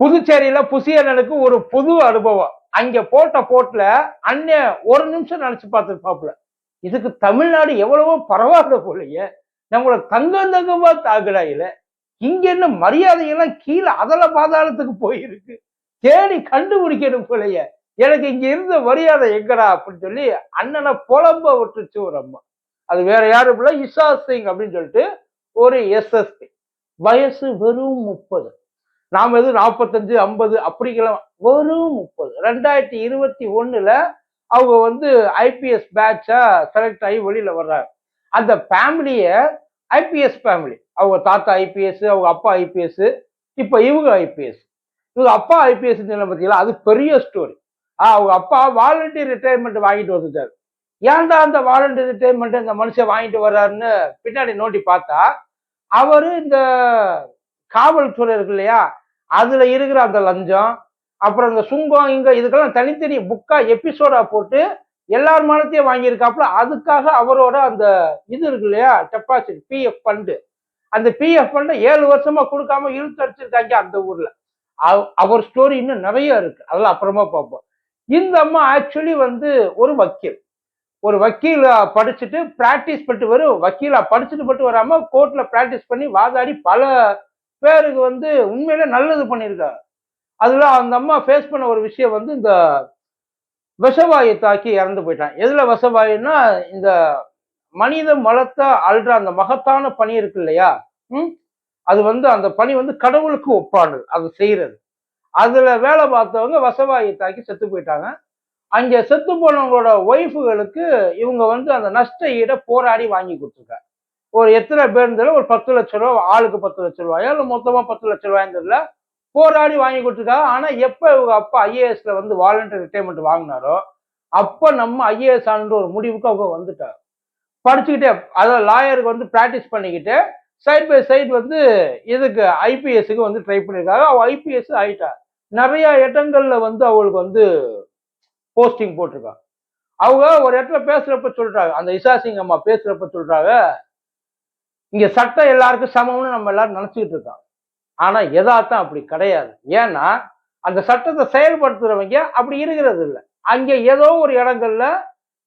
புதுச்சேரியில புசியண்ணனுக்கு ஒரு புது அனுபவம். அங்க போட்ட போட்ல அண்ணன் ஒரு நிமிஷம் நினைச்சு பார்த்துருப்பாப்புல. இதுக்கு தமிழ்நாடு எவ்வளவோ பரவாயில்ல போலயே. நம்மள தங்கம் தங்கமா தாக்குறாயில இங்க என்ன மரியாதையெல்லாம் கீழே அதல பாதாளத்துக்கு போயிருக்கு. தேடி கண்டுபிடிக்கணும் போலயே. எனக்கு இங்க இருந்த மரியாதை எங்கடா அப்படின்னு சொல்லி அண்ணனை புலம்ப விட்டுச்சு ஒரு அம்மா. அது வேற யாரும் இல்லை. இஷா சிங் அப்படின்னு சொல்லிட்டு ஒரு எஸ்எஸ்பி வயசு வெறும் முப்பது. நாம் எது நாற்பத்தஞ்சு ஐம்பது அப்படிங்கிற வெறும் முப்பது. ரெண்டாயிரத்தி இருபத்தி ஒன்றில் அவங்க வந்து ஐபிஎஸ் பேட்சா செலக்ட் ஆகி வெளியில் வர்றாங்க. அந்த ஃபேமிலியை ஐபிஎஸ் ஃபேமிலி அவங்க தாத்தா ஐபிஎஸ் அவங்க அப்பா ஐபிஎஸ் இப்போ இவங்க ஐபிஎஸ் இவங்க அப்பா ஐபிஎஸ் பார்த்தீங்களா அது பெரிய ஸ்டோரி அவங்க அப்பா வாலண்டியர் ரிட்டையர்மெண்ட் வாங்கிட்டு வந்துட்டாரு. ஏன்டா அந்த வாலண்டியர் ரிட்டையர்மெண்ட் இந்த மனுஷன் வாங்கிட்டு வர்றாருன்னு பின்னாடி நோண்டி பார்த்தா அவர் இந்த காவல்துறை இருக்கு இல்லையா? அதுல இருக்கிற அந்த லஞ்சம் அப்புறம் இந்த சுங்கம் இங்க இதுக்கெல்லாம் தனித்தனி புக்கா எபிசோடா போட்டு எல்லார் மானத்தையும் வாங்கியிருக்காப்புல. அதுக்காக அவரோட அந்த இது இருக்கு இல்லையா? டெபாசிட் பிஎஃப் ஃபண்டு அந்த பிஎஃப் ஃபண்டை ஏழு வருஷமா கொடுக்காம இழுத்து அடிச்சிருக்காங்க அந்த ஊர்ல. அவர் ஸ்டோரி இன்னும் நிறைய இருக்கு. அதெல்லாம் அப்புறமா பார்ப்போம். இந்த அம்மா ஆக்சுவலி வந்து ஒரு வக்கீல். ஒரு வக்கீலா படிச்சுட்டு பிராக்டிஸ் பண்ணிட்டு வரும் வக்கீலா படிச்சுட்டு மட்டும் வராம கோர்ட்ல பிராக்டிஸ் பண்ணி வாதாடி பல பேருக்கு வந்து உண்மையில நல்லது பண்ணியிருக்கா அதில் அந்த அம்மா ஃபேஸ் பண்ண ஒரு விஷயம் வந்து இந்த விஷவாயை தாக்கி இறந்து போயிட்டான் எதில் விஷவாயுன்னா இந்த மனித மலத்தை அல்ற அந்த மகத்தான பணி இருக்கு இல்லையா? ம்? அது வந்து அந்த பணி வந்து கடவுளுக்கு ஒப்பானது அது செய்கிறது அதில் வேலை பார்த்தவங்க விஷவாயு தாக்கி செத்து போயிட்டாங்க. அங்கே செத்து போனவங்களோட ஒய்ஃபுகளுக்கு இவங்க வந்து அந்த நஷ்ட ஈட போராடி வாங்கி கொடுத்துருக்காங்க. ஒரு எத்தனை பேருந்துல ஒரு பத்து லட்ச ரூபா ஆளுக்கு பத்து லட்ச ரூபாயா இல்லை மொத்தமாக பத்து லட்ச ரூபாயும் தெரியல போராடி வாங்கி கொடுத்துருக்காங்க. ஆனால் எப்போ இவங்க அப்பா ஐஏஎஸ்ல வந்து வாலண்டியர் ரிட்டைர்மெண்ட் வாங்கினாரோ அப்போ நம்ம ஐஏஎஸ் ஆன்ற ஒரு முடிவுக்கு அவங்க வந்துட்டார் படிச்சுக்கிட்டே அதாவது லாயருக்கு வந்து ப்ராக்டிஸ் பண்ணிக்கிட்டு சைட் பை சைடு வந்து இதுக்கு ஐபிஎஸ்க்கு வந்து ட்ரை பண்ணியிருக்காங்க அவள் ஐபிஎஸ் ஆயிட்டா நிறைய இடங்கள்ல வந்து அவளுக்கு வந்து போஸ்டிங் போட்டிருக்காங்க. அவங்க ஒரு இடத்துல பேசுறப்ப சொல்றாங்க. அந்த இசா சிங் அம்மா பேசுறப்ப சொல்றாங்க இங்க சட்டம் எல்லாருக்கும் சமம்னு நம்ம எல்லாரும் நினைச்சுக்கிட்டு இருக்கோம் ஆனா எதார்த்தம் அப்படி கிடையாது. ஏன்னா அந்த சட்டத்தை செயல்படுத்துறவங்க அப்படி இருக்கிறது இல்லை. அங்க ஏதோ ஒரு இடங்கள்ல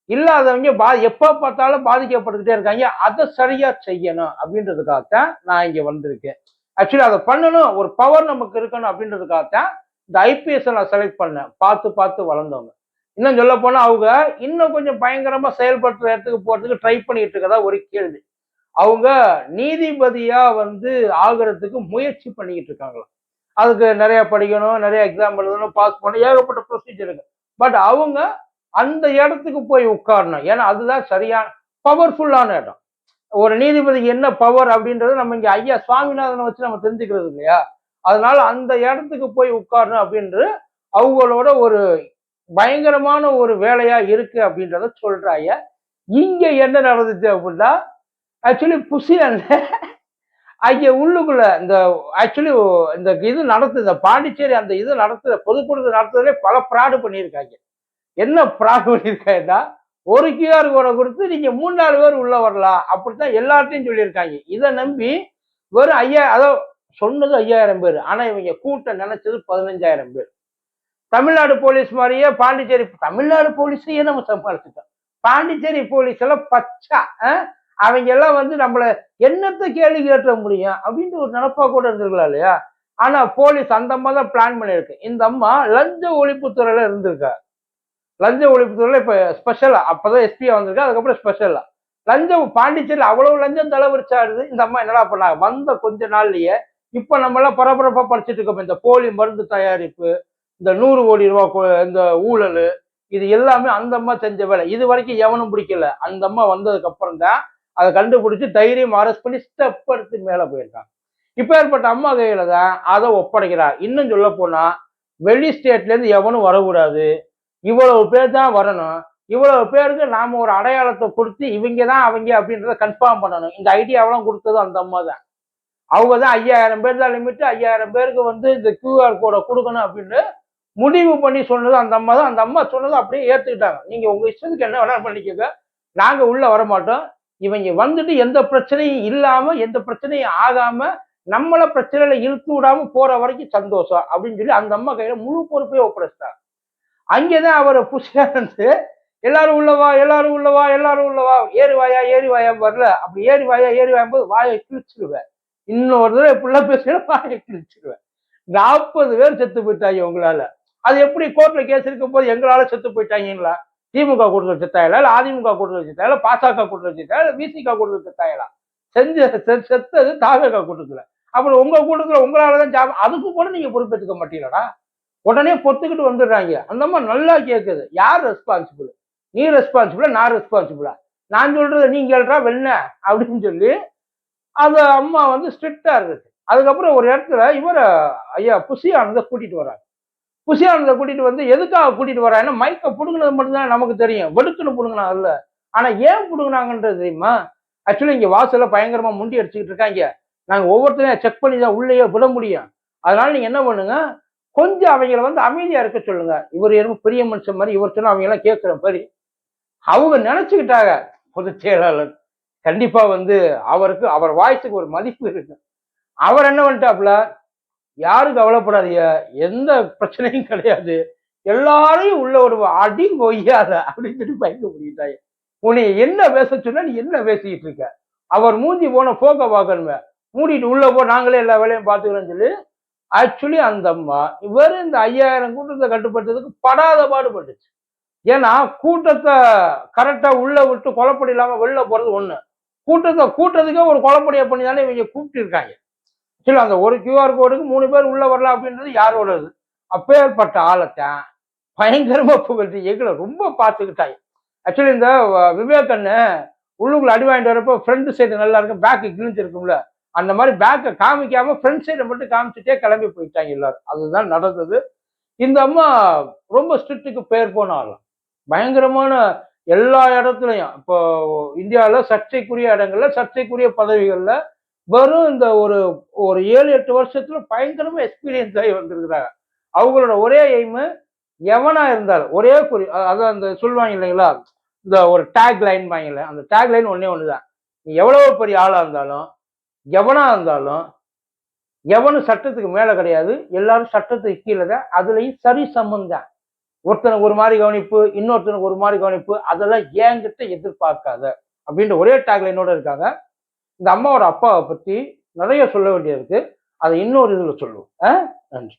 இல்லாதவங்க பா எப்ப பார்த்தாலும் பாதிக்கப்பட்டுக்கிட்டே இருக்காங்க. அதை சரியா செய்யணும் அப்படின்றதுக்காகத்தான் நான் இங்க வந்திருக்கேன். ஆக்சுவலி அதை பண்ணணும். ஒரு பவர் நமக்கு இருக்கணும் அப்படின்றதுக்காகத்தான் இந்த ஐபிஎஸ் நான் செலக்ட் பண்ணேன். பார்த்து பார்த்து வளர்ந்தவங்க. இன்னும் சொல்ல போனா அவங்க இன்னும் கொஞ்சம் பயங்கரமா செயல்படுத்துற இடத்துக்கு போறதுக்கு ட்ரை பண்ணிட்டு இருக்கதா ஒரு கேள்வி. அவங்க நீதிபதியா வந்து ஆகிறதுக்கு முயற்சி பண்ணிக்கிட்டு இருக்காங்களாம். அதுக்கு நிறைய படிக்கணும் நிறைய எக்ஸாம் எழுதணும் பாஸ் பண்ணணும் ஏகப்பட்ட ப்ரொசீஜர் இருக்கு. பட் அவங்க அந்த இடத்துக்கு போய் உட்காரணும். ஏன்னா அதுதான் சரியான பவர்ஃபுல்லான இடம். ஒரு நீதிபதிக்கு என்ன பவர் அப்படின்றது நம்ம இங்க ஐயா சுவாமிநாதனை வச்சு நம்ம தெரிஞ்சுக்கிறது இல்லையா? அதனால அந்த இடத்துக்கு போய் உட்காரணும் அப்படின்றது அவங்களோட ஒரு பயங்கரமான ஒரு வேலையா இருக்கு அப்படின்றத சொல்றாங்க இங்க என்ன நடந்துச்சு அப்படின்னா ஆக்சுவலி புசி அங்க உள்ளுக்குள்ள இந்த ஆக்சுவலி இந்த இது நடத்துது பாண்டிச்சேரி அந்த இது நடத்துற பொதுக்கூட்டத்தை நடத்துறதுலே பல ஃப்ராடு பண்ணியிருக்காங்க. என்ன ஃப்ராட் பண்ணியிருக்காங்கன்னா ஒரு கியூஆர் கோடை கொடுத்து நீங்க மூணு நாலு பேர் உள்ளே வரலாம். அப்படித்தான் எல்லார்ட்டையும் சொல்லியிருக்காங்க. இதை நம்பி வெறும் ஐயா அதோ சொன்னது ஐயாயிரம் பேர் ஆனால் இவங்க கூட்டம் நினைச்சது பதினஞ்சாயிரம் பேர். தமிழ்நாடு போலீஸ் மாதிரியே பாண்டிச்சேரி தமிழ்நாடு போலீஸையே நம்ம சமாளிச்சுட்டோம். பாண்டிச்சேரி போலீஸ் எல்லாம் பச்சா அஹ், அவங்க எல்லாம் வந்து நம்மள என்னத்தை கேள்வி கேட்ட முடியும் அப்படின்ட்டு ஒரு நினப்பா கூட இருந்திருக்கலாம் இல்லையா? ஆனா போலீஸ் அந்த அம்மா தான் பிளான் பண்ணியிருக்கு. இந்த அம்மா லஞ்ச ஒழிப்புத்துறையில இருந்திருக்கா? லஞ்ச ஒழிப்புத்துறையில இப்ப ஸ்பெஷலா அப்பதான் எஸ்பியா வந்திருக்கா அதுக்கப்புறம் ஸ்பெஷலா லஞ்சம் பாண்டிச்சேரியில் அவ்வளவு லஞ்சம் தலைவரிச்சாடுது இந்த அம்மா என்னடா பண்ணாங்க? வந்த கொஞ்ச நாள்லயே இப்ப நம்ம எல்லாம் பரபரப்பா படிச்சுட்டு இருக்கோம் இந்த போலி மருந்து தயாரிப்பு இந்த நூறு கோடி ரூபா இந்த ஊழல் இது எல்லாமே அந்த அம்மா செஞ்ச வேலை. இது வரைக்கும் எவனும் பிடிக்கல. அந்த அம்மா வந்ததுக்கு அப்புறம் தான் அதை கண்டுபிடிச்சி தைரியம் அரெஸ்ட் பண்ணி ஸ்டெப் எடுத்து மேலே போயிருக்காங்க இப்போ ஏற்பட்ட அம்மா கையில தான் அதை ஒப்படைக்கிறார் இன்னும் சொல்ல போனால் வெளி ஸ்டேட்லேருந்து எவனும் வரக்கூடாது. இவ்வளவு பேர் தான் வரணும். இவ்வளவு பேருக்கு நாம் ஒரு அடையாளத்தை கொடுத்து இவங்க தான் அவங்க அப்படின்றத கன்ஃபார்ம் பண்ணணும். இந்த ஐடியாவெல்லாம் கொடுத்தது அந்த அம்மா தான். அவங்க தான் ஐயாயிரம் பேர் தான் லிமிட் ஐயாயிரம் பேருக்கு வந்து இந்த கியூஆர் கோடை கொடுக்கணும் அப்படின்னு முடிவு பண்ணி சொன்னது அந்த அம்மா தான். அந்த அம்மா சொன்னதை அப்படியே ஏற்றுக்கிட்டாங்க நீங்கள் உங்கள் இஷ்டத்துக்கு என்ன வேணாலும் பண்ணிக்கோங்க. நாங்கள் உள்ளே வர மாட்டோம் இவங்க வந்துட்டு எந்த பிரச்சனையும் இல்லாம எந்த பிரச்சனையும் ஆகாம நம்மள பிரச்சனையில இழுத்து விடாம போற வரைக்கும் சந்தோஷம் அப்படின்னு சொல்லி அந்த அம்மா கையில முழு பொறுப்பையும் ஒப்படைச்சிட்டாங்க அங்கேதான் அவர் புஷியானது எல்லாரும் உள்ளவா எல்லாரும் உள்ளவா எல்லாரும் உள்ளவா ஏறி வாயா ஏறி வாயா வரல. அப்படி ஏறி வாயா ஏறி வாயும் போது வாயை கிழிச்சிருவேன் இன்னொரு தடவை இப்படிலாம் பேசுகிற வாயை கிழிச்சிருவேன் நாற்பது பேர் செத்து போயிட்டாங்க உங்களால அது எப்படி கோர்ட்ல கேஸ் இருக்கும் போது எங்களால செத்து போயிட்டாங்களா? திமுக கூட்டத்தில் செத்தாயலா இல்லை அதிமுக கூட்டத்தில் செத்தாயலா பாசக கூட்டணி செத்தாயலா இல்ல விசிக கூட்டத்தில் செத்தாயலா? செஞ்ச செத்தது தாவேகா கூட்டத்தில். அப்புறம் உங்க கூட்டத்தில் உங்களால தான் ஜாபம் அதுக்கு கூட நீங்க பொறுப்பேற்றுக்க மாட்டீங்களா உடனே பொத்துக்கிட்டு வந்துடுறாங்க. அந்த மாதிரி நல்லா கேட்குது யார் ரெஸ்பான்சிபிள் நீ ரெஸ்பான்சிபிளா நான் ரெஸ்பான்சிபிளா நான் சொல்றதை நீ கேள்றா வெண்ண அப்படின்னு சொல்லி அது அம்மா வந்து ஸ்ட்ரிக்டா இருக்குது. அதுக்கப்புறம் ஒரு இடத்துல இவர ஐயா புசி ஆனந்த கூட்டிட்டு வராங்க. புசி கூட்டிட்டு வந்து எதுக்காக கூட்டிட்டு வராங்கன்னா மைக்க புடுங்கினது மட்டும்தான் நமக்கு தெரியும். வெடுக்குன்னு புடுங்கினா இல்ல. ஆனா ஏன் புடுங்கினாங்கன்றது தெரியுமா? ஆக்சுவலி இங்க வாசல்ல பயங்கரமா முண்டி அடிச்சுக்கிட்டு இருக்காங்க. நாங்க ஒவ்வொருத்தரையும் செக் பண்ணி தான் உள்ளேயே விட முடியும். அதனால நீங்க என்ன பண்ணுங்க? கொஞ்சம் அவங்கள வந்து அமைதியா இருக்க சொல்லுங்க. இவர் எதுவும் பெரிய மனுஷன் மாதிரி இவர் சொன்னா அவங்க எல்லாம் கேட்கிற மாதிரி. அவங்க நினைச்சுக்கிட்டாங்க பொதுச் செயலாளர் கண்டிப்பா வந்து அவருக்கு அவர் வாய்ஸுக்கு ஒரு மதிப்பு இருக்கு. அவர் என்ன பண்ணிட்டாப்ல யாரும் கவலைப்படாதீங்க. எந்த பிரச்சனையும் கிடையாது. எல்லாரையும் உள்ள ஒரு அடி கொய்யாத அப்படின்னு சொல்லி பயந்து முடிக்கிட்டாங்க உன்னை என்ன பேச சொன்னா நீ என்ன பேசிக்கிட்டு இருக்க? அவர் மூஞ்சி போன போக்க பார்க்கணுமே. மூடிட்டு உள்ள போ நாங்களே எல்லா வேலையும் பார்த்துக்கிறோம்னு சொல்லி ஆக்சுவலி அந்த அம்மா இவர் இந்த ஐயாயிரம் கூட்டத்தை கட்டுப்படுத்துறதுக்கு படாத பாடுபட்டுச்சு. ஏன்னா கூட்டத்தை கரெக்டாக உள்ள விட்டு குழப்படி இல்லாமல் வெளில போகிறது ஒன்று கூட்டத்தை கூட்டத்துக்கே ஒரு குழப்படியை பண்ணி தானே இவங்க கூப்பிட்டு இருக்காங்க அந்த ஒரு கியூஆர் கோடுக்கு மூணு பேர் உள்ள வரலாம் அப்படின்றது யாரோடது? அப்பேற்பட்ட ஆளத்தான் பயங்கரமா புகழ்ச்சி எங்களை ரொம்ப பார்த்துக்கிட்டாங்க. ஆக்சுவலி இந்த வ- விவேக் அண்ணன் உள்ளுக்குள்ள அடி வாங்கிட்டு வரப்போ ஃப்ரண்ட் சைடு நல்லா இருக்கும் பேக்கு கிழிஞ்சிருக்கும்ல. அந்த மாதிரி பேக்கை காமிக்காம ஃப்ரண்ட் சைடை மட்டும் காமிச்சிட்டே கிளம்பி போயிட்டாங்க எல்லாரும். அதுதான் நடந்தது. இந்த அம்மா ரொம்ப ஸ்ட்ரிக்ட்டுக்கு பேர் போன ஆள். பயங்கரமான எல்லா இடத்துலையும். இப்போ இந்தியாவில் சர்ச்சைக்குரிய இடங்கள்ல சர்ச்சைக்குரிய பதவிகளில் வெறும் இந்த ஒரு ஒரு ஏழு எட்டு வருஷத்துல பயங்கரமா எக்ஸ்பீரியன்ஸ் ஆகி வந்திருக்கிறாங்க. அவங்களோட ஒரே எய்மு எவனா இருந்தாலும் ஒரே குறி அதான் அந்த சொல்லுவாங்க இல்லைங்களா? இந்த ஒரு டேக் லைன் வாங்கல. அந்த டேக் லைன் ஒன்னே ஒண்ணுதான். நீ எவ்வளவு பெரிய ஆளா இருந்தாலும் எவனா இருந்தாலும் எவனும் சட்டத்துக்கு மேல கிடையாது. எல்லாரும் சட்டத்துக்கு கீழே தான். அதுலயும் சரி சமம் தான். ஒருத்தனுக்கு ஒரு மாதிரி கவனிப்பு இன்னொருத்தனுக்கு ஒரு மாதிரி கவனிப்பு அதெல்லாம் ஏங்கிட்ட எதிர்பார்க்காத அப்படின்ற ஒரே டேக் லைனோட இருக்காங்க. இந்த அம்மாவோட அப்பாவை பற்றி நிறைய சொல்ல வேண்டியது இருக்குது அதை இன்னொரு இதில் சொல்லுவோம். ஆ? நன்றி.